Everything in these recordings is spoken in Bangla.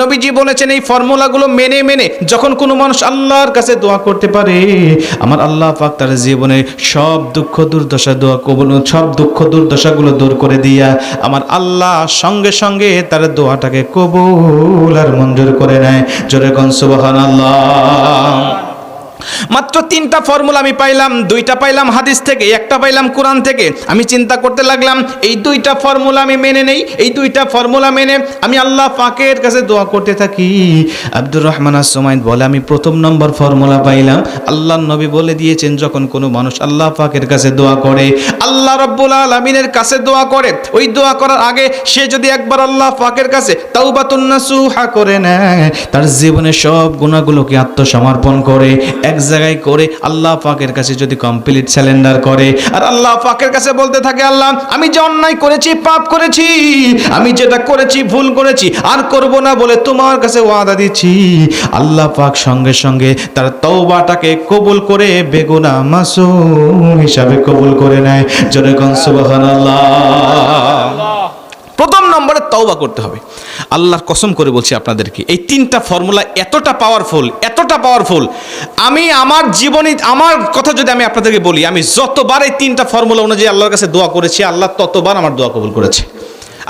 নবীজি বলেছেন, এই ফর্মুলাগুলো মেনে মেনে যখন কোনো মানুষ আল্লাহর কাছে দোয়া করতে পারে, আমার আল্লাহ পাক তার জীবনে সব দুঃখ দুর্দশা দোয়া কবুল, সব দুঃখ দুর্দশাগুলো দূর করে দিয়া আমার আল্লাহ সঙ্গে সঙ্গে তার দোয়াটাকে কবুল আর মঞ্জুর করে নেয়। জোরে কন সুবহানাল্লাহ। মাত্র তিনটা ফর্মুলা আমি পাইলাম, দুইটা পাইলাম হাদিস থেকে, একটা পাইলাম কোরআন থেকে। আমি চিন্তা করতে লাগলাম, এই দুইটা ফর্মুলা আমি মেনে নেই, এই দুইটা ফর্মুলা মেনে আমি আল্লাহ পাকের কাছে দোয়া করতে থাকি। আব্দুর রহমান আসমাইদ বলে, আমি প্রথম নম্বর ফর্মুলা পাইলাম। আল্লাহ নবী বলে দিয়েছেন, যখন কোনো মানুষ আল্লাহ পাকের কাছে দোয়া করে, আল্লাহ রব্বুল আলমিনের কাছে দোয়া করে, ওই দোয়া করার আগে সে যদি একবার আল্লাহ পাকের কাছে তাওবাতুন্নাসুহা করে নেয়, তার জীবনে সব গুণাগুলোকে আত্মসমর্পণ করে এক জায়গায় করে আল্লাহ পাকের কাছে যদি কমপ্লিট স্যালেন্ডার করে, আর আল্লাহ পাকের কাছে বলতে থাকে, আল্লাহ, আমি যে অন্যায় করেছি, পাপ করেছি, আমি যেটা করেছি, ভুল করেছি, আর করব না বলে তোমার কাছে ওয়াদা দিচ্ছি। আল্লাহ পাক সঙ্গে সঙ্গে তার তওবাটাকে কবুল করে বেগুনা মাসুম হিসাবে কবুল করে নেয়। কোন সুবহানাল্লাহ। প্রথম নম্বরে তওবা করতে হবে। আল্লাহর কসম করে বলছি আপনাদেরকে, এই তিনটা ফর্মুলা এতটা পাওয়ারফুল এতটা পাওয়ারফুল আমি আমার জীবনে আমার কথা যদি আমি আপনাদেরকে বলি আমি যতবার এই তিনটা ফর্মুলা অনুযায়ী আল্লাহর কাছে দোয়া করেছি আল্লাহ ততবার আমার দোয়া কবুল করেছে।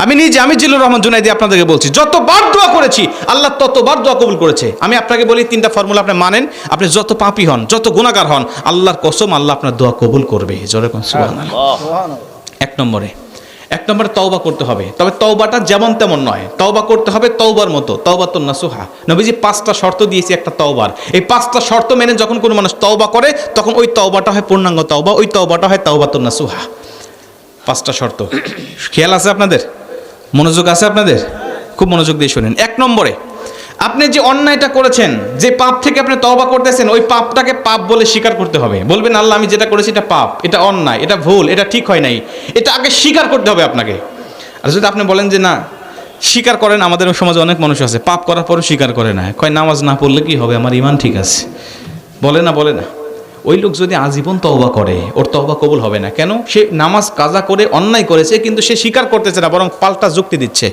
আমি নিজে আমি জিল্লুর রহমান জুনাইদি আপনাদেরকে বলছি যতবার দোয়া করেছি আল্লাহ ততবার দোয়া কবুল করেছে। আমি আপনাকে বলি তিনটা ফর্মুলা আপনি মানেন আপনি যত পাপি হন যত গুণাগার হন আল্লাহর কসম আল্লাহ আপনার দোয়া কবুল করবে। জোরে এক নম্বরে এক নম্বরে তওবা করতে হবে। তবে তওবাটা যেমন তেমন নয়। তওবা করতে হবে তওবার মতো। তওবা তো নাসুহা। নবীজি পাঁচটা শর্ত দিয়েছি একটা তওবার। এই পাঁচটা শর্ত মেনে যখন কোনো মানুষ তওবা করে, তখন ওই তওবাটা হয় পূর্ণাঙ্গ তওবা, ওই তওবাটা হয় তওবা তো নাসুহা। পাঁচটা শর্ত। খেয়াল আছে আপনাদের? মনোযোগ আছে আপনাদের? খুব মনোযোগ দিয়ে শোনেন। এক নম্বরে আপনি যে অন্যায়টা করেছেন, যে পাপ থেকে আপনি তওবা করতেছেন, ওই পাপটাকে পাপ বলে স্বীকার করতে হবে। বলবেন, আল্লাহ, আমি যেটা করেছি এটা পাপ, এটা অন্যায়, এটা ভুল, এটা ঠিক হয় নাই। এটা আগে স্বীকার করতে হবে আপনাকে। আর যদি আপনি বলেন যে, না, স্বীকার করেন, আমাদের সমাজে অনেক মানুষ আছে, পাপ করার পরও স্বীকার করে না। কয়, নামাজ না পড়লে কি হবে? আমার ইমান ঠিক আছে। বলে না বলে না। ওই লোক যদি আজীবন তওবা করে, ওর তহবা কবুল হবে না। কেন? সে নামাজ কাজা করে অন্যায় করেছে, কিন্তু সে স্বীকার করতেছে না, বরং পাল্টা যুক্তি দিচ্ছে।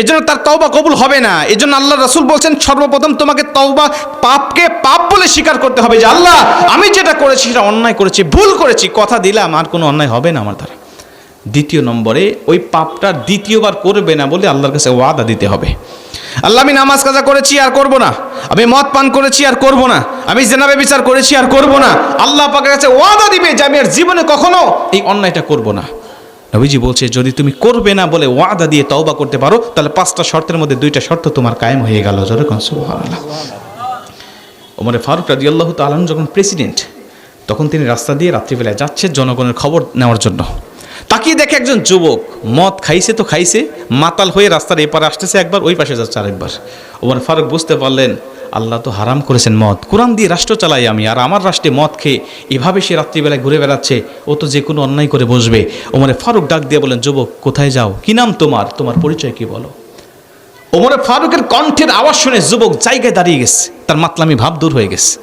এই জন্য তার তওবা কবুল হবে না। এই জন্য আল্লাহ রসুল বলছেন, সর্বপ্রথম তোমাকে তওবা পাপকে পাপ বলে স্বীকার করতে হবে যে আল্লাহ, আমি যেটা করেছি সেটা অন্যায় করেছি, ভুল করেছি, কথা দিলাম, আর কোনো অন্যায় হবে না আমার দ্বারা। দ্বিতীয় নম্বরে, ওই পাপটা দ্বিতীয়বার করবে না বলে আল্লাহর কাছে ওয়াদা দিতে হবে। আল্লাহ, আমি নামাজ কাজা করেছি, আর করব না। আমি মদ পান করেছি, আর করব না। আমি জেনাবে বিচার করেছি, আর করব না। আল্লাহ পাকের কাছে ওয়াদা দিবে যে আমি আর জীবনে কখনো এই অন্যায়টা করব না। নবীজি বলছে, যদি তুমি করবে না বলে ওয়াদা দিয়ে তওবা করতে পারো, তাহলে পাঁচটা শর্তের মধ্যে দুইটা শর্ত তোমার কায়েম হয়ে গেল। ওমরে ফারুক রাজি আল্লাহ তালন যখন প্রেসিডেন্ট, তখন তিনি রাস্তা দিয়ে রাত্রিবেলায় যাচ্ছে জনগণের খবর নেওয়ার জন্য। তাকিয়ে দেখে একজন যুবক, মদ খাইছে তো খাইছে, মাতাল হয়ে রাস্তার এপারে আসতেছে একবার, ওই পাশে যাচ্ছে আরেকবার। ওমর ফারুক বুঝতে পারলেন আল্লাহ তো হারাম করেছেন মদ। কোরআন দিয়ে রাষ্ট্র চালাই আমি, আর আমার রাষ্ট্রে মদ খেয়ে এভাবে সে রাত্রিবেলায় ঘুরে বেড়াচ্ছে, ও তো যে কোনো অন্যায় করে বসবে। ওমরে ফারুক ডাক দিয়ে বলেন, যুবক, কোথায় যাও? কি নাম তোমার? তোমার পরিচয় কি বলো? ওমরে ফারুকের কণ্ঠের আওয়াজ শুনে যুবক জায়গায় দাঁড়িয়ে গেছে। তার মাতলামি ভাব দূর হয়ে গেছে।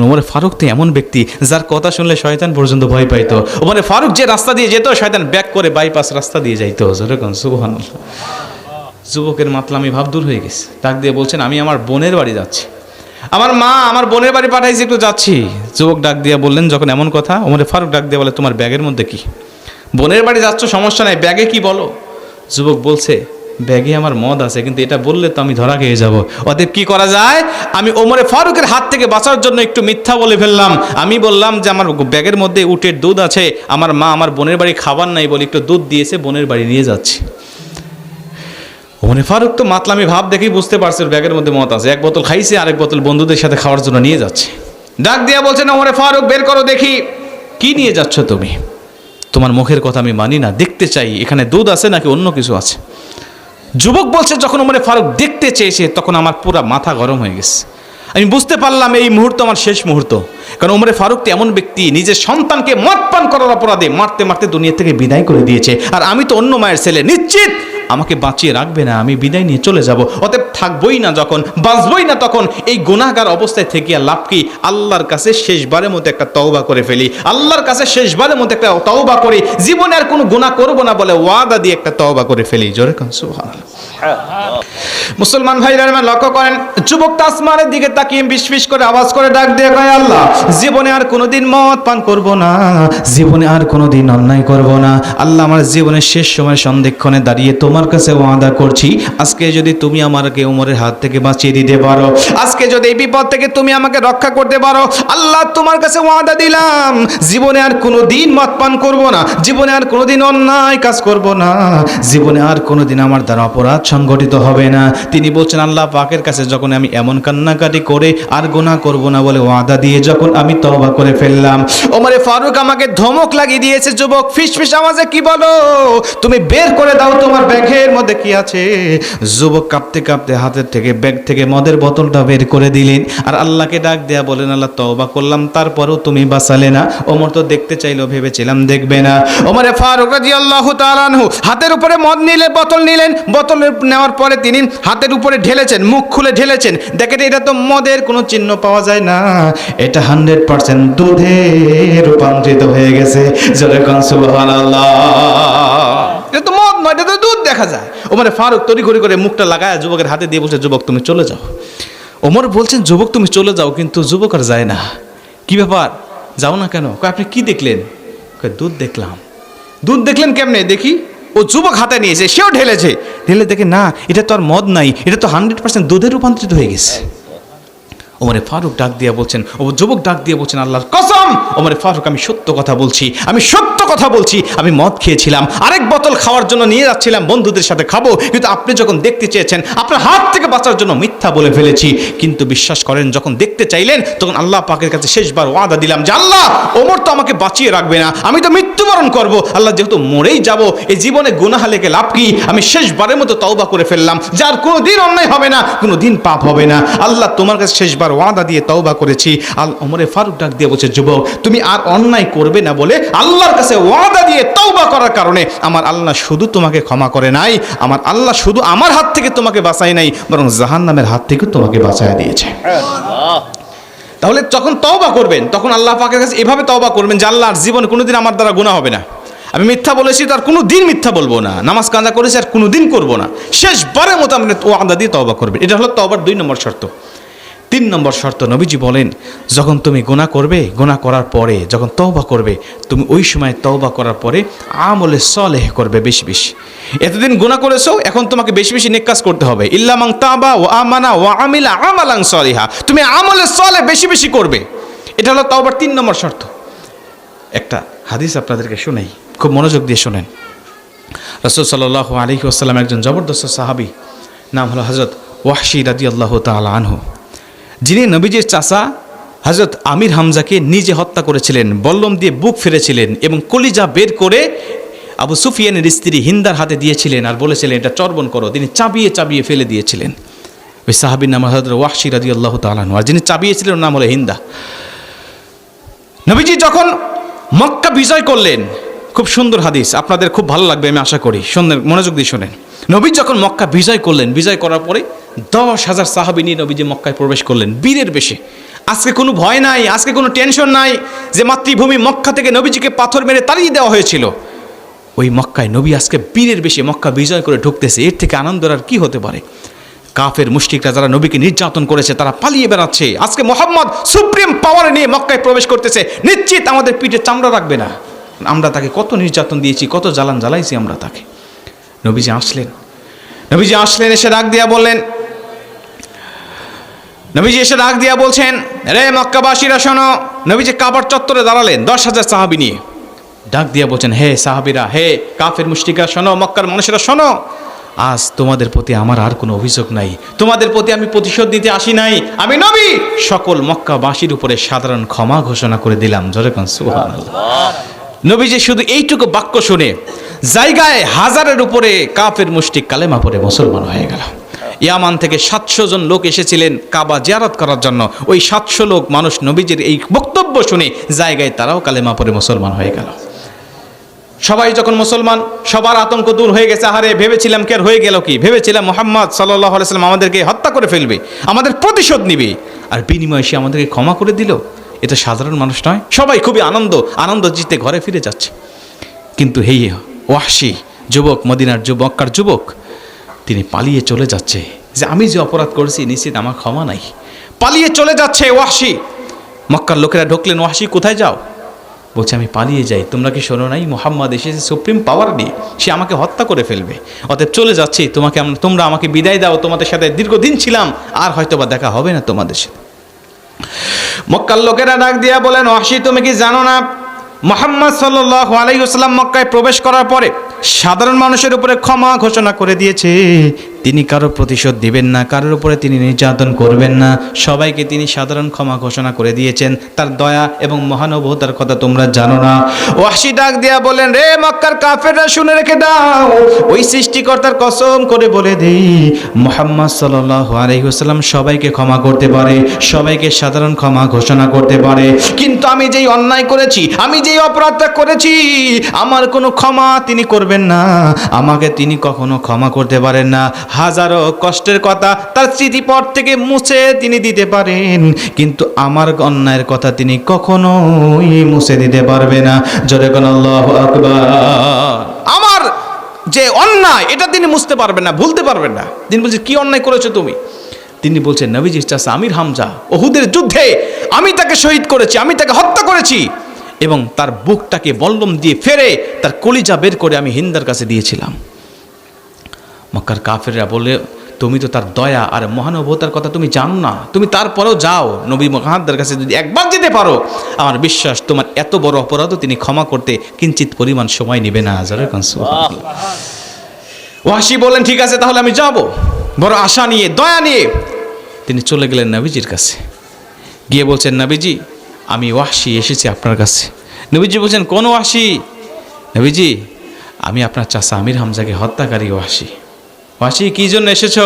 ওমরে ফারুক তো এমন ব্যক্তি, যার কথা শুনলে শয়তান পর্যন্ত ভয় পাইতো। ওমরে ফারুক যে রাস্তা দিয়ে যেত, শয়তান ব্যাক করে বাইপাস রাস্তা দিয়ে যাইতো। যেরকম সুবহান যুবকের মাতলামি ভাব দূর হয়ে গেছে। ডাক দিয়ে বলছেন, আমি আমার বোনের বাড়ি যাচ্ছি। আমার মা, আমার বোনের বাড়ি পাঠাইছে, একটু যাচ্ছি। যুবক ডাক দিয়ে বললেন, যখন এমন কথা? ওমরে ফারুক ডাক দিয়ে বলে, তোমার ব্যাগের মধ্যে কি? বোনের বাড়ি যাচ্ছ, সমস্যা নাই, ব্যাগে কি বলো? যুবক বলছে, ব্যাগে আমার মদ আছে, কিন্তু এটা বললে তো আমি ধরা খেয়ে যাব। অতএব কি করা যায়? আমি ওমরে ফারুকের হাত থেকে বাঁচার জন্য একটু মিথ্যা বলে ফেললাম। আমি বললাম যে, আমার ব্যাগের মধ্যে উটের দুধ আছে, আমার মা আমার বোনের বাড়ি খাবার নাই বলে একটু দুধ দিয়েছে, বোনের বাড়ি নিয়ে যাচ্ছে। ওমরে ফারুক তো মাতলামি ভাব দেখেই বুঝতে পারছে ব্যাগের মধ্যে মত আছে। এক বোতল খাইছে, আরেক বোতল বন্ধুদের সাথে খাওয়ার জন্য নিয়ে যাচ্ছে। ডাক দিয়া বলছে, না ওমরে ফারুক, বের করো দেখি। কি নিয়ে যাচ্ছ তুমি? তোমার মুখের কথা আমি মানি না, দেখতে চাই। এখানে দুধ আছে নাকি অন্য কিছু আছে? যুবক বলছে, যখন ওমরে ফারুক দেখতে চেয়েছে, তখন আমার পুরা মাথা গরম হয়ে গেছে। আমি বুঝতে পারলাম এই মুহূর্ত আমার শেষ মুহূর্ত। কারণ ওমরে ফারুক তো এমন ব্যক্তি, নিজের সন্তানকে মদ পান করার অপরাধে মারতে মারতে দুনিয়া থেকে বিদায় করে দিয়েছে। আর আমি তো অন্য মায়ের ছেলে, নিশ্চিত আমাকে বাঁচিয়ে রাখবে না, আমি বিদায় নিয়ে চলে যাব। অতএব থাকবই না যখন, বাঁচবই না তখন। এই গুনাহগার অবস্থায় থেকে লাভ কি? আল্লাহর কাছে শেষবারের মতো একটা তওবা করে ফেলি। আল্লাহর কাছে শেষবারের মতো একটা তওবা করি। জীবনে আর কোনো গুনাহ করব না বলে ওয়াদা দিয়ে একটা তওবা করে ফেলি। জোরে মুসলমান ভাইরা লক্ষ্য করেন, যুবক আসমানের দিকে তাকিয়ে বিশ করে আওয়াজ করে ডাক দিয়ে কয়, আল্লাহ, জীবনে আর কোনোদিন মদ পান করব না। জীবনে আর কোনোদিন অন্যায় করব না। আল্লাহ আমার জীবনের শেষ সময় সন্ধিক্ষণে দাঁড়িয়ে তোমার কাছে ওয়াদা করছি, আজকে যদি তুমি আমাকে উমরের হাত থেকে বাঁচিয়ে দিতে পারো, আজকে যদি এই বিপদ থেকে তুমি আমাকে রক্ষা করতে পারো, আল্লাহ তোমার কাছে ওয়াদা দিলাম। জীবনে আর কোনোদিন মদ পান করব না, জীবনে আর কোনোদিন অন্যায় কাজ করব না, জীবনে আর কোনোদিন আমার দ্বারা অপরাধ সংগঠিত হবে না। তিনি বলছেন, আল্লাহ পাকের কাছে যখন আমি এমন কান্নাকাটি করে আর গোনা করব না বলে ওয়াদা দিয়ে যখন আমি তওবা করে ফেললাম, ওমরে ফারুক আমাকে ধমক লাগিয়ে দিয়েছে, যুবক ফিস ফিস আওয়াজে কি বলো? তুমি বের করে দাও তোমার ব্যাগের মধ্যে কি আছে? যুবক কাঁপতে কাঁপতে হাতের থেকে ব্যাগ থেকে মদের বোতলটা বের করে দিলেন। আর আল্লাহকে ডাক দেয়া বলেন, আল্লাহ, তওবা করলাম, তারপরেও তুমি বাঁচালে না। ওমর তো দেখতে চাইলো, ভেবেছিলাম দেখবে না। ওমরে ফারুক তাআলা আনহু হাতের উপরে মদ নিলে, বোতল নিলেন। বোতল নেওয়ার পরে তিনি হাতের উপরে ঢেলেছেন, মুখ খুলে ঢেলেছেন। দেখেন, এটা তো মদের কোনো চিহ্ন পাওয়া যায় না। এটা হান্ড্রেড পার্সেন্ট দুধে রূপান্তরিত হয়ে গেছে। জোরে কন সুবহানাল্লাহ। এটা তো মদ নয়, এটা তো দুধ দেখা যায়। ওমরে ফারুক তড়ি ঘড়ি করে মুখটা লাগায় যুবকের হাতে দিয়ে বলছে, যুবক, তুমি চলে যাও। ওমর বলছেন, যুবক, তুমি চলে যাও, কিন্তু যুবক আর যায় না। কি ব্যাপার? যাও না কেন? আপনি কি দেখলেন? দুধ দেখলাম। দুধ দেখলেন কেমনে? দেখি। ও যুবক হাতে নিয়েছে সেও ঢেলেছে। ঢেলে দেখে, না, এটা তো আর মদ নাই, এটা তো হান্ড্রেড পার্সেন্ট দুধে রূপান্তরিত হয়ে গেছে। ওমরে ফারুক ডাক দিয়ে বলছেন, ও যুবক ডাক দিয়ে বলছেন, আল্লাহর কসম, ওমরে ফারুক, আমি সত্য কথা বলছি, আমি সত্য কথা বলছি, আমি মদ খেয়েছিলাম, আরেক বোতল খাওয়ার জন্য নিয়ে যাচ্ছিলাম, বন্ধুদের সাথে খাব, কিন্তু আপনি যখন দেখতে চেয়েছেন, আপনার হাত থেকে বাঁচার জন্য মিথ্যা বলে ফেলেছি, কিন্তু বিশ্বাস করেন, যখন দেখতে চাইলেন, তখন আল্লাহ পাকের কাছে শেষবার ওয়াদা দিলাম যে, আল্লাহ, ওমর তো আমাকে বাঁচিয়ে রাখবে না, আমি তো মৃত্যুবরণ করব, আল্লাহ যেহেতু মরেই যাব, এই জীবনে গুনাহ লেগে লাভ কি? আমি শেষবারের মতো তওবা করে ফেললাম, যার কোনো দিন অন্যায় হবে না কোনো দিন পাপ হবে না, আল্লাহ তোমার কাছে শেষবার ওয়াদা দিয়ে তওবা করেছি। আল ওমরে ফারুক ডাক দিয়ে বলছে যুবক তুমি আর অন্যায় করবে না বলে আল্লাহর কাছে ওয়াদা দিয়ে তওবা করার কারণে আমার আল্লাহ শুধু তোমাকে ক্ষমা করে নাই আমার আল্লাহ শুধু আমার হাত থেকে তোমাকে বাঁচায় নাই বরং জাহান্নামের হাত থেকে তোমাকে বাঁচায় দিয়েছে। তাহলে যখন তওবা করবেন তখন আল্লাহ পাকের কাছে এভাবে তওবা করবেন যে আল্লাহর জীবনে কোনোদিন আমার দ্বারা গুনাহ হবে না। আমি মিথ্যা বলেছি তো আর কোনো দিন মিথ্যা বলব না। নামাজ কাজা করেছি আর কোনো দিন করব না। শেষবারের মতো আপনি ও আদা দিয়ে তওবা করবেন। এটা হলো তওবার দুই নম্বর শর্ত। তিন নম্বর শর্ত নবীজি বলেন, যখন তুমি গোনা করবে গোনা করার পরে, যখন তওবা করবে, তুমি ওই সময় তওবা করার পরে আমলে সলেহ করবে বেশি বেশি। এতদিন গোনা করেছ, এখন তোমাকে বেশি বেশি নেক কাজ করতে হবে। ইল্লামাং তাবা ও আমানা ও আমিলা আমালাং সলিহা। তুমি আমলে সলে বেশি বেশি করবে। এটা হলো তওবার তিন নম্বর শর্ত। একটা হাদিস আপনাদেরকে শোনাই, খুব মনোযোগ দিয়ে শোনেন। রসুল সাল্লাহ আলী আসসালাম একজন জবরদস্ত সাহাবি, নাম হলো হজরত ওয়াহশি রাজি আল্লাহ তালা আনহু। যিনি নবীজির চাচা হজরত আমির হামজাকে নিজে হত্যা করেছিলেন, বল্লম দিয়ে বুক ফিরেছিলেন এবং কলিজা বের করে আবু সুফিয়ানের স্ত্রী হিন্দার হাতে দিয়েছিলেন আর বলেছিলেন, এটা চর্বণ করো। তিনি চাবিয়ে চাবিয়ে ফেলে দিয়েছিলেন। ওই সাহাবির নাম হজরত ওয়াহশি রাজি আল্লাহ তালানহু আর যিনি চাবিয়েছিলেন ওর নাম হলো হিন্দা। নবীজি যখন মক্কা বিজয় করলেন, খুব সুন্দর হাদিস, আপনাদের খুব ভালো লাগবে আমি আশা করি, সুন্দর মনোযোগ দিয়ে শোনেন। নবী যখন মক্কা বিজয় করলেন, বিজয় করার পরে দশ হাজার সাহাবি নিয়ে নবীজি মক্কায় প্রবেশ করলেন, বীরের বেশে। আজকে কোনো ভয় নাই, আজকে কোনো টেনশন নাই যে মাতৃভূমি মক্কা থেকে নবীজিকে পাথর মেরে তাড়িয়ে দেওয়া হয়েছিল। ওই মক্কায় নবী আজকে বীরের বেশে, মক্কা বিজয় করে ঢুকতেছে, এর থেকে আনন্দের আর কি হতে পারে? কাফের, মুশরিকরা যারা নবীকে নির্যাতন করেছে, তারা পালিয়ে বেড়াচ্ছে। আজকে মোহাম্মদ সুপ্রিম পাওয়ার নিয়ে মক্কায় প্রবেশ করতেছে, নিশ্চিত আমাদের পিঠে চামড়া রাখবে না। আমরা তাকে কত নির্যাতন দিয়েছি, কত জ্বালান জ্বালাইছি আমরা তাকে। নবীজি আসলেন। নবীজি আসলেন, এসে ডাক দিয়া বললেন নবীজি এসে ডাক দিয়া বলছেন, রে মক্কাবাসীরা শোনো, নবীজি কাবার চত্বরে দাঁড়ালেন দশ হাজার সাহাবি নিয়ে। ডাক দিয়া বলছেন, হে সাহাবিরা, হে কাফের মুষ্টিকা শোনো, মক্কার মানুষেরা, শোনো, আজ তোমাদের প্রতি আমার আর কোনো অভিযোগ নাই। তোমাদের প্রতি আমি প্রতিশোধ দিতে আসি নাই। আমি নবী! সকল মক্কাবাসীর উপরে সাধারণ ক্ষমা ঘোষণা করে দিলাম। জোরেকন সুবহানাল্লাহ। নবীজি শুধু এইটুকু বাক্য শুনে জায়গায় হাজারের উপরে কাফের মুষ্টিক কালেমা পরে মুসলমান হয়ে গেল। ইয়ামান থেকে সাতশো জন লোক এসেছিলেন কাবা জিয়ারত করার জন্য। ওই সাতশো লোক মানুষ নবীজির এই বক্তব্য শুনে জায়গায় তারাও কালেমা পরে মুসলমান হয়ে গেল। সবাই যখন মুসলমান, সবার আতঙ্ক দূর হয়ে গেছে। আহারে, ভেবেছিলাম কে হয়ে গেল কি? ভেবেছিলাম মোহাম্মদ সাল্লাহ আলাইসাল্লাম আমাদেরকে হত্যা করে ফেলবে, আমাদের প্রতিশোধ নিবে। আর বিনিময়ে সে আমাদেরকে ক্ষমা করে দিল। এটা সাধারণ মানুষ নয়। সবাই খুবই আনন্দ আনন্দ জিতে ঘরে ফিরে যাচ্ছে। কিন্তু হেই ওয়াসি যুবক, মদিনার যুবকার যুবক তিনি পালিয়ে চলে যাচ্ছে। যে আমি যে অপরাধ করেছি, নিশ্চিত আমার ক্ষমা নাই। পালিয়ে চলে যাচ্ছে ওয়াসি মক্কার লোকেরা ঢুকলেন ওয়াসি কোথায় যাও? বলছে, আমি পালিয়ে যাই। তোমরা কি শোনো নাই? মোহাম্মদ এসেছে, সুপ্রিম পাওয়ার নিয়ে সে আমাকে হত্যা করে ফেলবে। অতএব চলে যাচ্ছি। তোমাকে তোমরা আমাকে বিদায় দাও। তোমাদের সাথে দীর্ঘদিন ছিলাম। আর হয়তো বা দেখা হবে না তোমাদের সাথে। মক্কার লোকেরা ডাক দিয়া বলেন ওয়াসি তুমি কি জানো না? মোহাম্মদ সাল্লাহ আলাইসাল্লাম মক্কায় প্রবেশ করার পরে সাধারণ মানুষের উপরে ক্ষমা ঘোষণা করে দিয়েছে। তিনি কারও প্রতিশোধ দিবেন না, কারোর উপরে তিনি নির্যাতন করবেন না। সবাইকে তিনি সাধারণ ক্ষমা ঘোষণা করে দিয়েছেন। তার দয়া এবং মহানুভবতার কথা তোমরা জানো না। ওয়াসি ডাক দিয়া বলেন রে মক্কার কাফেররা, শুনে রেখে দাও। ওই সৃষ্টিকর্তার কসম করে বলে দেই, মোহাম্মদ সাল্লাহ আলহিহাস্লাম সবাইকে ক্ষমা করতে পারে, সবাইকে সাধারণ ক্ষমা ঘোষণা করতে পারে। কিন্তু আমি যেই অন্যায় করেছি, আমি যেই অপরাধটা করেছি, আমার কোনো ক্ষমা তিনি করবেন না। আমাকে তিনি কখনো ক্ষমা করতে পারেন না। হাজারো কষ্টের কথা তার স্মৃতিপট থেকে মুছে তিনি দিতে পারেন। কিন্তু আমার অন্যায়ের কথা তিনি কখনোই মুছে দিতে পারবে না। জোরে আল্লাহ আমার যে অন্যায়, এটা তিনি মুছতে পারবেন না, ভুলতে পারবেন না। তিনি বলছে কি অন্যায় করেছ তুমি? তিনি বলছেন নবীজির চাষা আমির হামজা, ওহুদের যুদ্ধে আমি তাকে শহীদ করেছি, আমি তাকে হত্যা করেছি। এবং তার বুকটাকে বল্লম দিয়ে ফেরে তার কলিজা বের করে আমি হিন্দার কাছে দিয়েছিলাম। মক্কার কাফেররা বলে, তুমি তো তার দয়া আর মহানুভবতার কথা তুমি জানো না। তুমি তারপরেও যাও। নবী মহাদ্দার কাছে যদি একবার যেতে পারো, আমার বিশ্বাস তোমার এত বড় অপরাধও তিনি ক্ষমা করতে কিঞ্চিত পরিমাণ সময় নেবে না। ওয়াসি বলেন ঠিক আছে, তাহলে আমি যাব। বড় আশা নিয়ে, দয়া নিয়ে তিনি চলে গেলেন নবীজির কাছে। গিয়ে বলছেন, নবীজি, আমি ওয়াসি এসেছি আপনার কাছে। নবীজি বলছেন, কোন ওয়াসি? নবীজি, আমি আপনার চাষা আমির হামজাকে হত্যাকারী ওয়াসি। ওয়াসি, কী জন্য এসেছ?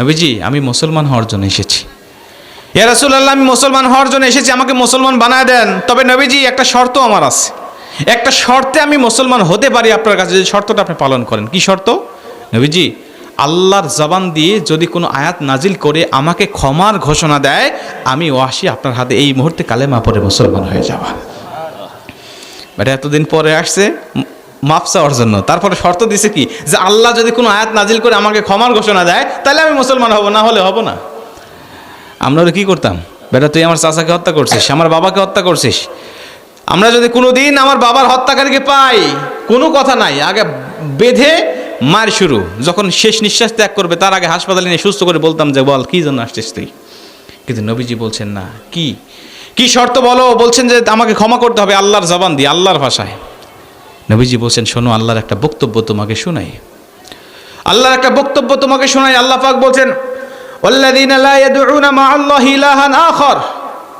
নবীজি, আমি মুসলমান হওয়ার জন্য এসেছি। ইয়া রাসূলুল্লাহ, আমি মুসলমান হওয়ার জন্য এসেছি, আমাকে মুসলমান বানায় দেন। তবে নবীজি, একটা শর্ত আমার আছে। একটা শর্তে আমি মুসলমান হতে পারি আপনার কাছে যদি শর্তটা আপনি পালন করেন। কি শর্ত? নবীজি, আল্লাহর জবান দিয়ে যদি কোনো আয়াত নাজিল করে আমাকে ক্ষমার ঘোষণা দেয়, আমি ওয়াসি আপনার হাতে এই মুহূর্তে কালেমা পরে মুসলমান হয়ে যাওয়া। বাট, এতদিন পরে আসছে মাপ চাওয়ার জন্য। তারপরে শর্ত দিছে কি? যে আল্লাহ যদি কোনো আয়াত নাজিল করে আমাকে ক্ষমার ঘোষণা দেয়, তাহলে আমি মুসলমান হব, না হলে হব না। আমরা কি করতাম? বেটা, তুই আমার চাচাকে হত্যা করছিস, আমার বাবাকে হত্যা করছিস। আমরা যদি কোনো দিন আমার বাবার হত্যাকারীকে পাই, কোনো কথা নাই, আগে বেঁধে মার শুরু। যখন শেষ নিঃশ্বাস ত্যাগ করবে, তার আগে হাসপাতালে নিয়ে সুস্থ করে বলতাম যে, বল, কী জন্য আসছিস তুই? কিন্তু নবীজি বলছেন, না, কি? কি শর্ত বলো? বলছেন যে, আমাকে ক্ষমা করতে হবে আল্লাহর জবান দিয়ে, আল্লাহর ভাষায়। নবীজি বলছেন, শোনো, আল্লাহর একটা বক্তব্য তোমাকে শোনাই। আল্লাহর একটা বক্তব্য তোমাকে শোনাই। আল্লাহ পাক বলছেন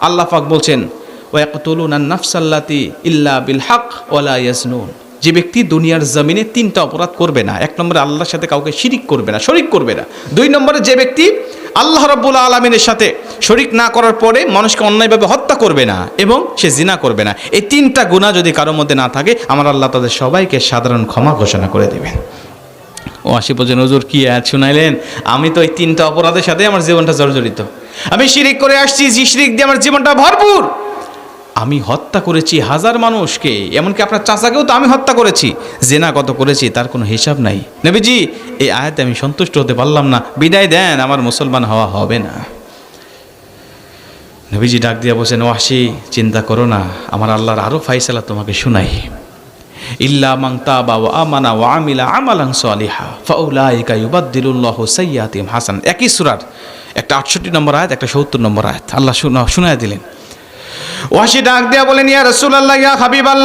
আল্লাহ পাক বলছেন ইল্লা বিল হক ওলা ইয়াজনুন। যে ব্যক্তি দুনিয়ার জমিনে তিনটা অপরাধ করবে না, এক নম্বরে আল্লাহর সাথে কাউকে শিরিক করবে না, শরিক করবে না। দুই নম্বরে যে ব্যক্তি আল্লাহ রব্বুল আলমিনের সাথে শরিক না করার পরে মানুষকে অন্যায়ভাবে হত্যা করবে না এবং সে জিনা করবে না। এই তিনটা গুণা যদি কারোর মধ্যে না থাকে, আমার আল্লাহ তাদের সবাইকে সাধারণ ক্ষমা ঘোষণা করে দেবেন। ও আশি বলছেন নজর কি আয়াত শুনাইলেন? আমি তো এই তিনটা অপরাধের সাথে আমার জীবনটা জর্জরিত। আমি শিরিক করে আসছি শিরিক দিয়ে আমার জীবনটা ভরপুর। আমি হত্যা করেছি হাজার মানুষকে, এমনকি আপনার চাচাকেও তো আমি হত্যা করেছি। জেনা কত করেছি, তার কোনো হিসাব নাই। নেবিজি, এই আয়াতে আমি সন্তুষ্ট হতে পারলাম না। বিদায় দেন, আমার মুসলমান হওয়া হবে না। নবীজি ডাক দিয়া বলছেন ওয়াসি, চিন্তা করো না, আমার আল্লাহর আরও ফাইসালা তোমাকে শুনাই। ইল্লা ও আমানা ও আমিলা আমালাং সালিহা, ফাউলাইকা ইউবাদ্দিলুল্লাহ সাইয়াতিম হাসান। একই সুরার, একটা 68 নম্বর আয়াত, একটা 70 নম্বর আয়াত। আল্লাহ শুনা, শুনায় দিলেন। ওয়াসি ডাক দিয়া বলেন, ইয়া ইয়া হাবিবাল্লাহ।